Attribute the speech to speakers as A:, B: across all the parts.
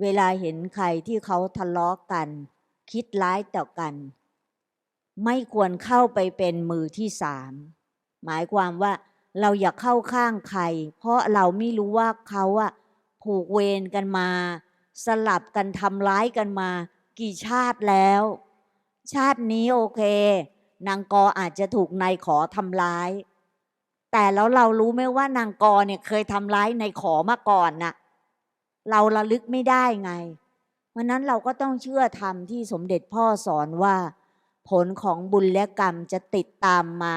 A: เวลาเห็นใครที่เขาทะเลาะกัน คิดร้ายต่อกัน ไม่ควรเข้าไปเป็นมือที่สามหมายความว่าเราอย่าเข้าข้างใคร เพราะเราไม่รู้ว่าเขาอะผูกเวรกันมา สลับกันทำร้ายกันมา กี่ชาติแล้ว ชาตินี้โอเค นางกออาจจะถูกนายขอทำร้าย แต่แล้วเรารู้ไหมว่านางกอเนี่ยเคยทำร้ายนายขอมาก่อนน่ะ เราระลึกไม่ได้ไงเพราะนั้นเราก็ต้องเชื่อธรรมที่สมเด็จพ่อสอนว่า ผลของบุญและกรรมจะติดตามมา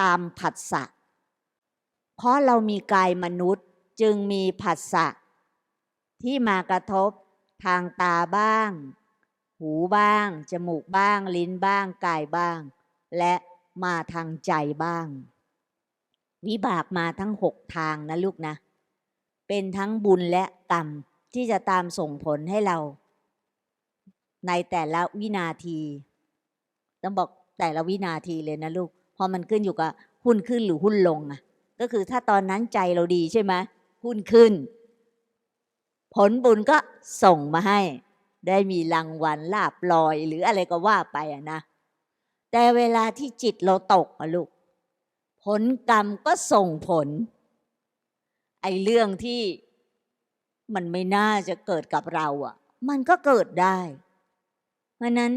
A: ตามผัสสะ เพราะเรามีกายมนุษย์จึงมีผัสสะ ที่มากระทบทางตาบ้าง หูบ้าง จมูกบ้าง ลิ้นบ้าง กายบ้าง และมาทางใจบ้าง วิบากมาทั้งหกทางนะลูกนะ เป็นทั้งบุญและกรรม ที่จะตามส่งผลให้เรา ในแต่ละวินาที ต้องบอกแต่ละวินาทีเลยนะลูก เพราะมันขึ้นอยู่กับหุ้นขึ้นหรือหุ้นลงอะก็คือถ้าตอนนั้นใจเราดีใช่ไหมหุ้นขึ้น ผลบุญก็ส่งมาให้ ได้มีรางวัลลาบลอยหรืออะไรก็ว่าไปอะนะ แต่เวลาที่จิตเราตกอะลูก ผลกรรมก็ส่งผล ไอ้เรื่องที่ มันไม่น่าจะเกิดกับเราอะมันก็เกิดได้ เพราะนั้น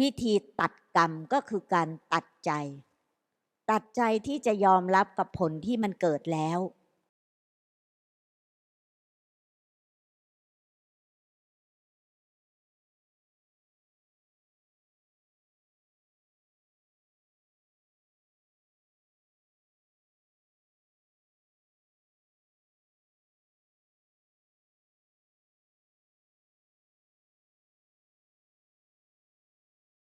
A: วิธีตัดกรรมก็คือการตัดใจ ตัดใจที่จะยอมรับกับผลที่มันเกิดแล้ว